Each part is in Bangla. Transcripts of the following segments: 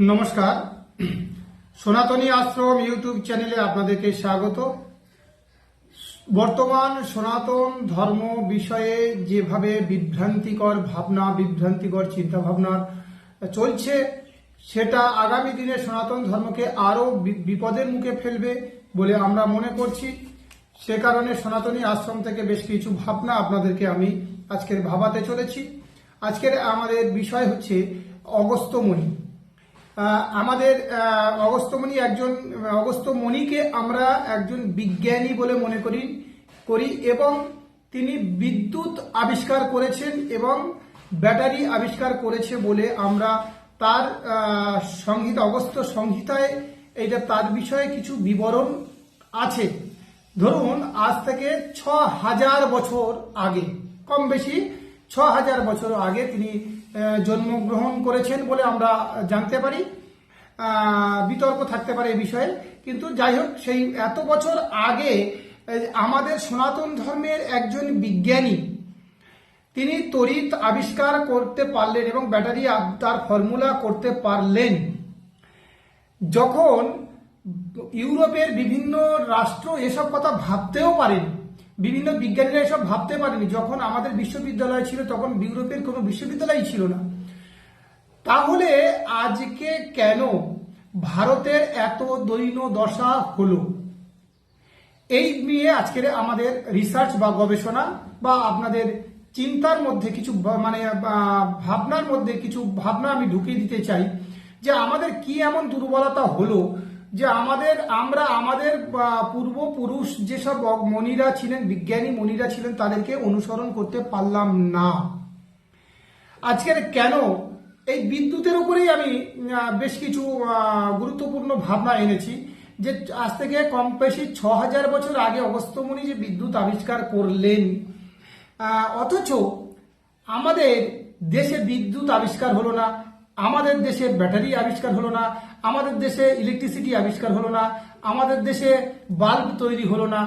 নমস্কার। সনাতনী আশ্রম ইউটিউব চ্যানেলে আপনাদেরকে স্বাগত। বর্তমান সনাতন ধর্ম বিষয়ে যেভাবে বিভ্রান্তিকর ভাবনা, বিভ্রান্তিকর চিন্তা ভাবনা চলছে, সেটা আগামী দিনে সনাতন ধর্মকে আরও বি- বিপদের মুখে ফেলবে বলে আমরা মনে করছি। সে কারণে সনাতনী আশ্রম থেকে বেশ কিছু ভাবনা আপনাদেরকে আমি আজকের ভাবাতে চলেছি। আজকের আমাদের বিষয় হচ্ছে অগস্ত্যমণি। আমাদের আহ, অগস্ত্যমণি একজন অগস্ত্যমণিকে আমরা একজন বিজ্ঞানী বলে মনে করি করি এবং তিনি বিদ্যুৎ আবিষ্কার করেছেন এবং ব্যাটারি আবিষ্কার করেছে বলে আমরা তার সংহিতা অগস্ত্য সংহিতায় এইটা তার বিষয়ে কিছু বিবরণ আছে। ধরুন আজ থেকে ছ হাজার বছর আগে কম বেশি ছ হাজার বছর আগে তিনি জন্মগ্রহণ করেছেন বলে আমরা জানতে পারি। বিতর্ক থাকতে পারে এই বিষয়ে। কিন্তু যাই হোক, সেই এত বছর আগে আমাদের সনাতন ধর্মের একজন বিজ্ঞানী, তিনি তড়িৎ আবিষ্কার করতে পারলেন এবং ব্যাটারি তার ফর্মুলা করতে পারলেন। যখন ইউরোপের বিভিন্ন রাষ্ট্র এসব কথা ভাবতেও পারেনি বিভিন্ন বিজ্ঞানীরা এসব ভাবতে পারেনি। যখন আমাদের বিশ্ববিদ্যালয় ছিল, তখন ইউরোপের কোনো বিশ্ববিদ্যালয় ছিল না। তাহলে আজকে কেন ভারতের এত দৈন্য দশা হলো? এই নিয়ে আজকের আমাদের রিসার্চ বা গবেষণা বা আপনাদের চিন্তার মধ্যে কিছু মানে ভাবনার মধ্যে কিছু ভাবনা আমি ঢুকিয়ে দিতে চাই যে আমাদের কি এমন দুর্বলতা হলো যে আমাদের, আমরা আমাদের পূর্বপুরুষ যেসব মনিরা ছিলেন, বিজ্ঞানী মনিরা ছিলেন, তাদেরকে অনুসরণ করতে পারলাম না। আজকের কেন? এই বিদ্যুতের উপরেই আমি বেশ কিছু গুরুত্বপূর্ণ ভাবনা এনেছি যে আজ থেকে কম বেশি ছ হাজার বছর আগে অগস্ত্যমণি যে বিদ্যুৎ আবিষ্কার করলেন অথচ আমাদের দেশে বিদ্যুৎ আবিষ্কার হলো না। আমাদের দেশে ব্যাটারি আবিষ্কার হলো না, আমাদের দেশে ইলেকট্রিসিটি আবিষ্কার হলো না, আমাদের দেশে বাল্ব তৈরি হলো না।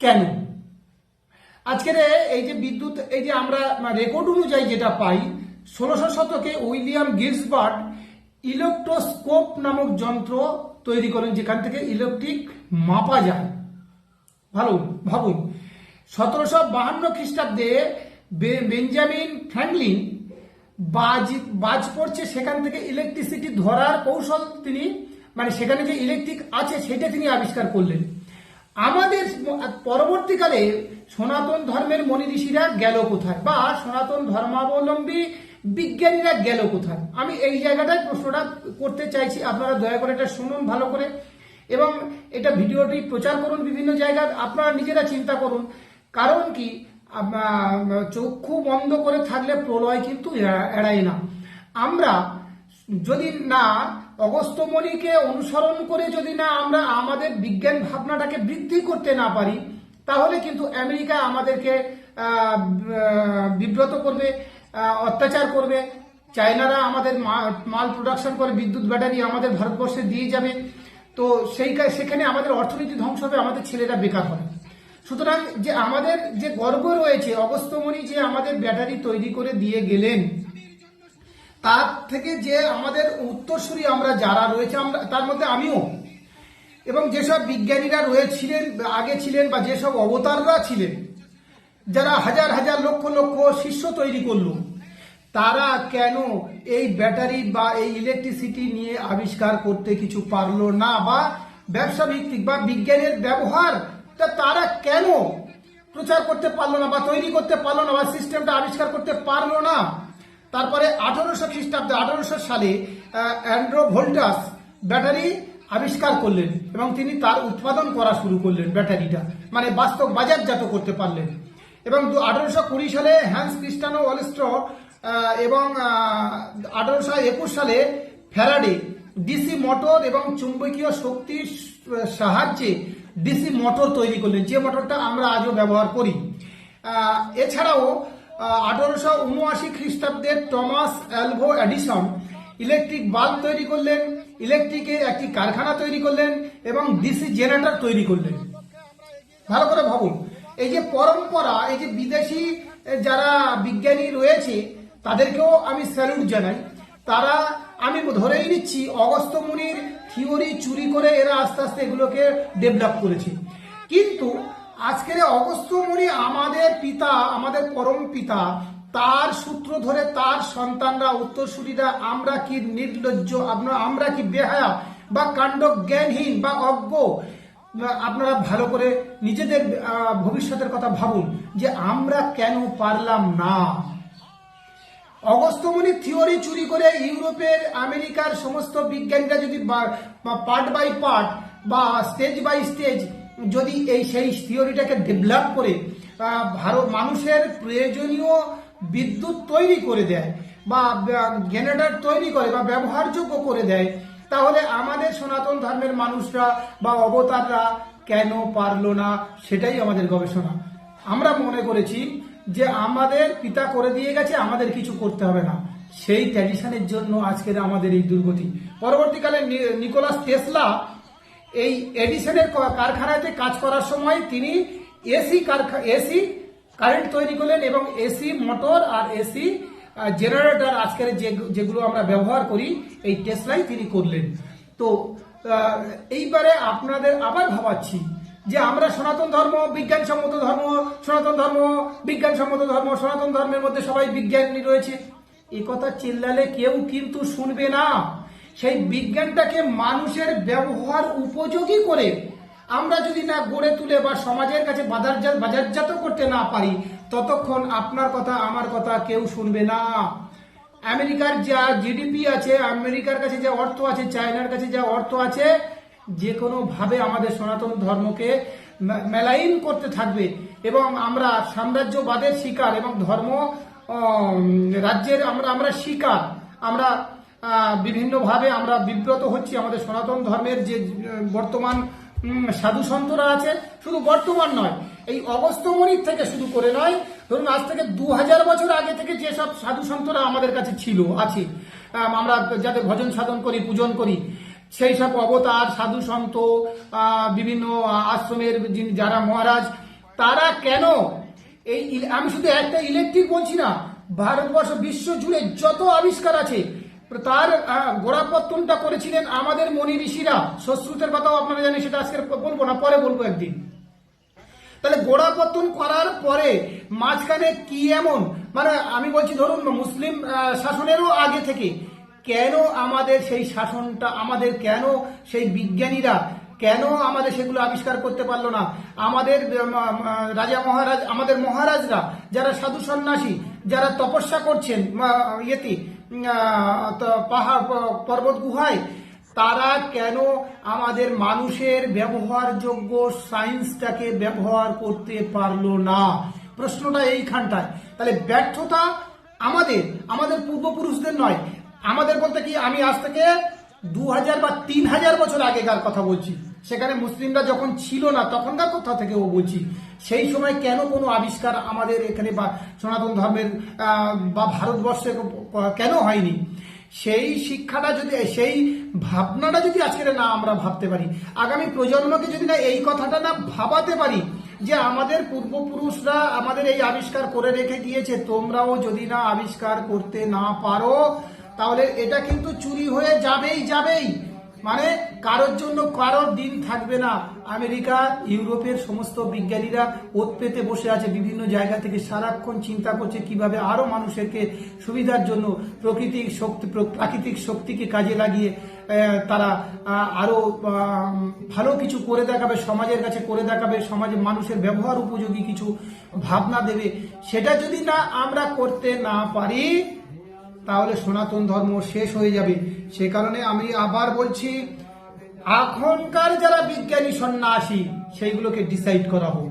কেন? আজকের এই যে বিদ্যুৎ, এই যে আমরা রেকর্ড অনুযায়ী যেটা পাই, ষোলোশো শতকে উইলিয়াম গিলসবার্ট ইলেকট্রোস্কোপ নামক যন্ত্র তৈরি করেন, যেখান থেকে ইলেকট্রিক মাপা যায়। ভালো, ভাবুন। সতেরোশো বাহান্ন খ্রিস্টাব্দে বেঞ্জামিন ফ্র্যাঙ্কলিন বাজ বাজ পড়ছে, সেখান থেকে ইলেকট্রিসিটি ধরার কৌশল তিনি মানে সেখানে যে ইলেকট্রিক আছে, সেটা তিনি আবিষ্কার করলেন। আমাদের পরবর্তীকালে সনাতন ধর্মের মনি ঋষিরা গেল কোথায়? বা সনাতন ধর্মাবলম্বী বিজ্ঞানীরা গেল কোথায়? আমি এই জায়গাটায় প্রশ্নটা করতে চাইছি, আপনারা দয়া করে এটা শুনুন ভালো করে। এবং এটা ভিডিওটি প্রচার করুন বিভিন্ন জায়গায়, আপনারা নিজেরা চিন্তা করুন। কারণ কি? চক্ষু বন্ধ করে থাকলে প্রলয় কিন্তু এড়া- এড়ায় না। আমরা যদি না অগস্ত্যমণিকে অনুসরণ করে যদি না আমরা আমাদের বিজ্ঞান ভাবনাটাকে বৃদ্ধি করতে না পারি, তাহলে কিন্তু আমেরিকা আমাদেরকে বিব্রত করবে অত্যাচার করবে। চায়নারা আমাদের মাল প্রোডাকশন করে বিদ্যুৎ ব্যাটারি আমাদের ভারতবর্ষে দিয়ে যাবে। তো সেই সেখানে আমাদের অর্থনীতি ধ্বংস হবে, আমাদের ছেলেরা বেকার হবে। সুতরাং যে আমাদের যে গর্ব রয়েছে, অগস্ত্যমণি যে আমাদের ব্যাটারি তৈরি করে দিয়ে গেলেন, তার থেকে যে আমাদের উত্তরসূরি আমরা যারা রয়েছে, আমরা, তার মধ্যে আমিও। এবং যেসব বিজ্ঞানীরা রয়েছিলেন, আগে ছিলেন বা যেসব অবতাররা ছিলেন, যারা হাজার হাজার লক্ষ লক্ষ শিষ্য তৈরি করল, তারা কেন এই ব্যাটারি বা এই ইলেকট্রিসিটি নিয়ে আবিষ্কার করতে কিছু পারল না বা ব্যবসা ভিত্তিক বা বিজ্ঞানের ব্যবহার তা তারা কেন প্রচার করতে পারল না বা তৈরি করতে পারল না বা সিস্টেমটা আবিষ্কার করতে পারল না? তারপরে আঠারোশো খ্রিস্টাব্দে, আঠারোশো সালে অ্যান্ড্রো ভোল্টাস ব্যাটারি আবিষ্কার করলেন এবং তিনি তার উৎপাদন করা শুরু করলেন ব্যাটারিটা। মানে বাস্তব বাজারজাত করতে পারলেন। এবং আঠারোশো কুড়ি সালে হ্যান্স ক্রিস্টানো ওয়ালস্ট্র এবং আঠারোশো একুশ সালে ফ্যারাডে, ডিসি মোটর এবং চুম্বকীয় শক্তির সাহায্যে ডিসি মোটর তৈরি করলেন। যে মোটরটা আমরা আজও ব্যবহার করি। এছাড়াও আঠারোশো উনআশি খ্রিস্টাব্দের Thomas Alva Edison electric bulb তৈরি করলেন ইলেকট্রিকের একটি কারখানা তৈরি করলেন এবং ডিসি জেনারেটর তৈরি করলেন। ভালো করে ভাবুন, এই যে পরম্পরা, এই যে বিদেশি যারা বিজ্ঞানী রয়েছে, তাদেরকেও আমি স্যালুট জানাই। তারা আমি ধরেই নিচ্ছি, অগস্ত মুনির থিওরি চুরি করে এরা আস্তে আস্তে এগুলোকে ডেভেলপ করেছে। কিন্তু আজকের অগস্ত মুনি আমাদের পিতা, আমাদের পরম পিতা, তার সূত্র ধরে তার সন্তানরা, উত্তরসূরিরা, আমরা কি নির্লজ্জ আপনার আমরা কি বেহায়া বা কাণ্ড জ্ঞানহীন বা অজ্ঞ? আপনারা ভালো করে নিজেদের ভবিষ্যতের কথা ভাবুন যে আমরা কেন পারলাম না। অগস্ত্যমণি থিওরি চুরি করে ইউরোপের, আমেরিকার সমস্ত বিজ্ঞানীরা যদি পার্ট বাই পার্ট বা স্টেজ বাই স্টেজ যদি এই সেই থিওরিটাকে ডেভেলপ করে ভারত মানুষের প্রয়োজনীয় বিদ্যুৎ তৈরি করে দেয় বা জেনারেটর তৈরি করে বা ব্যবহারযোগ্য করে দেয়, তাহলে আমাদের সনাতন ধর্মের মানুষরা বা অবতাররা কেন পারল না? সেটাই আমাদের গবেষণা। আমরা মনে করেছি যে আমাদের পিতা করে দিয়ে গেছে, আমাদের কিছু করতে হবে না। সেই ট্র্যাডিশনের জন্য আজকের আমাদের এই দুর্গতি। পরবর্তীকালে নিকোলাস টেসলা এই এডিসনের কারখানাতে কাজ করার সময় তিনি এসি কারখা, এসি কারেন্ট তৈরি করলেন এবং এসি মোটর আর এসি জেনারেটর আজকের যে, যেগুলো আমরা ব্যবহার করি, এই টেসলাই তিনি করলেন। তো এইবারে আপনাদের আবার ভাবাচ্ছি যে আমরা সনাতন ধর্ম, বিজ্ঞানসম্মত ধর্ম, সনাতন ধর্ম, বিজ্ঞানসম্মত ধর্ম, সনাতন ধর্মের মধ্যে সবাই বিজ্ঞানী রয়েছে। এ কথা চিল্লালে কেউ কিন্তু শুনবে না। সেই বিজ্ঞানটাকে মানুষের ব্যবহার উপযোগী করে আমরা যদি না গড়ে তুলে বা সমাজের কাছে বাজারজাত বাজারজাত করতে না পারি, ততক্ষণ আপনার কথা, আমার কথা কেউ শুনবে না। আমেরিকার যা জিডিপি আছে, আমেরিকার কাছে যা অর্থ আছে, চায়নার কাছে যা অর্থ আছে যে কোনো ভাবে আমাদের সনাতন ধর্মকে মেলাইন করতে থাকবে এবং আমরা সাম্রাজ্যবাদের শিকার এবং ধর্ম রাজ্যের আমরা আমরা শিকার। আমরা বিভিন্নভাবে আমরা বিব্রত হচ্ছি আমাদের সনাতন ধর্মের যে বর্তমান সাধু সন্তরা আছে, শুধু বর্তমান নয়, এই অগস্ত্যমণির থেকে শুরু করে নয়, ধরুন আজ থেকে দু হাজার বছর আগে থেকে যেসব সাধু সন্তরা আমাদের কাছে ছিল, আছে আমরা যাদের ভজন সাধন করি, পূজন করি সেই সব অবতার, সাধু সন্ত বিভিন্ন আশ্রমের যারা মহারাজ, তারা কেন এই আমি শুধু একটা ইলেকট্রিক বলছি না, ভারতবর্ষ বিশ্ব জুড়ে যত আবিষ্কার আছে, তার গোড়াপত্তনটা করেছিলেন আমাদের মনি ঋষিরা সশ্রুতের কথাও আপনারা জানেন, সেটা আজকে বলব না, পরে বলব একদিন। তাহলে গোড়াপত্তন করার পরে মাঝখানে কি এমন? মানে আমি বলছি ধরুন, মুসলিম শাসনেরও আগে থেকে কেন আমাদের সেই শাসনটা, আমাদের কেন সেই বিজ্ঞানীরা, কেন আমাদের সেগুলো আবিষ্কার করতে পারল না? আমাদের রাজা মহারাজ, আমাদের মহারাজরা যারা সাধু সন্ন্যাসী, যারা তপস্যা করছেন ইয়েতে পাহাড় পর্বত গুহায়, তারা কেন আমাদের মানুষের ব্যবহারযোগ্য সায়েন্সটাকে ব্যবহার করতে পারল না? প্রশ্নটা এইখানটায়। তাহলে ব্যর্থতা আমাদের আমাদের পূর্বপুরুষদের নয়। আমাদের বলতে কি, আমি আজ থেকে দু হাজার বা তিন হাজার বছর আগেকার কথা বলছি। সেখানে মুসলিমরা যখন ছিল না, তখনকার কথা থেকে ও বলছি। সেই সময় কেন কোনো আবিষ্কার আমাদের এখানে বা সনাতন ধর্মের বা ভারতবর্ষে কেন হয়নি? সেই শিক্ষাটা যদি, সেই ভাবনাটা যদি আজকে না আমরা ভাবতে পারি, আগামী প্রজন্মকে যদি না এই কথাটা না ভাবাতে পারি যে আমাদের পূর্বপুরুষরা আমাদের এই আবিষ্কার করে রেখে গিয়েছে তোমরাও যদি না আবিষ্কার করতে না পারো তাহলে এটা কিন্তু চুরি হয়ে যাবেই যাবেই। মানে কারোর জন্য কারোর দিন থাকবে না। আমেরিকা ইউরোপের সমস্ত বিজ্ঞানীরা ওত পেতে বসে আছে বিভিন্ন জায়গা থেকে। সারাক্ষণ চিন্তা করছে কীভাবে আরও মানুষেরকে সুবিধার জন্য প্রকৃতিক শক্তি প্র- প্রাকৃতিক শক্তিকে কাজে লাগিয়ে তারা আহ, আরও ভালো কিছু করে দেখাবে সমাজের কাছে করে দেখাবে সমাজে মানুষের ব্যবহার উপযোগী কিছু ভাবনা দেবে। সেটা যদি না আমরা করতে না পারি তাহলে সনাতন ধর্ম শেষ হয়ে যাবে। সে কারণে আমি আবার বলছি, এখনকার যারা বিজ্ঞানী সন্ন্যাসী, সেইগুলোকে ডিসাইড করা হোক।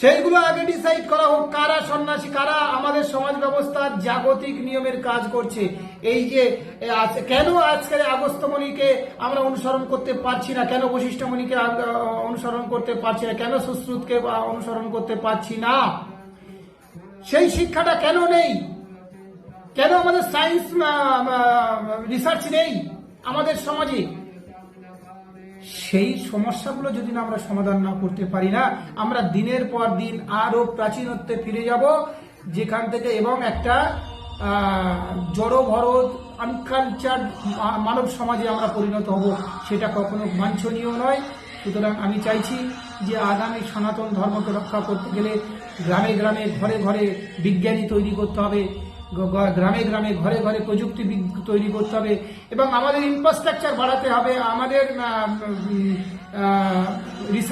সেইগুলো আগে ডিসাইড করা হোক, কারা সন্ন্যাসী, কারা আমাদের সমাজ ব্যবস্থার জাগতিক নিয়মের কাজ করছে। এই যে কেন আজকের আগস্তমণিকে আমরা অনুসরণ করতে পারছি না? কেন বৈশিষ্ট্যমণিকে অনুসরণ করতে পারছি না? কেন সুশ্রুতকে অনুসরণ করতে পারছি না? সেই শিক্ষাটা কেন নেই? কেন আমাদের সায়েন্স রিসার্চ নেই আমাদের সমাজে? সেই সমস্যাগুলো যদি না আমরা সমাধান না করতে পারি না, আমরা দিনের পর দিন আরও প্রাচীনত্বে ফিরে যাব, যেখান থেকে এবং একটা জড়ো ভরত আনকালচার মানব সমাজে আমরা পরিণত হব, সেটা কখনো বাঞ্ছনীয় নয়। সুতরাং আমি চাইছি যে আগামী সনাতন ধর্মকে রক্ষা করতে গেলে গ্রামে গ্রামে, ঘরে ঘরে বিজ্ঞানী তৈরি করতে হবে। গ্রামে গ্রামে, ঘরে ঘরে প্রযুক্তি তৈরি করতে হবে এবং আমাদের ইনফ্রাস্ট্রাকচার বাড়াতে হবে। আমাদের রিসার্চ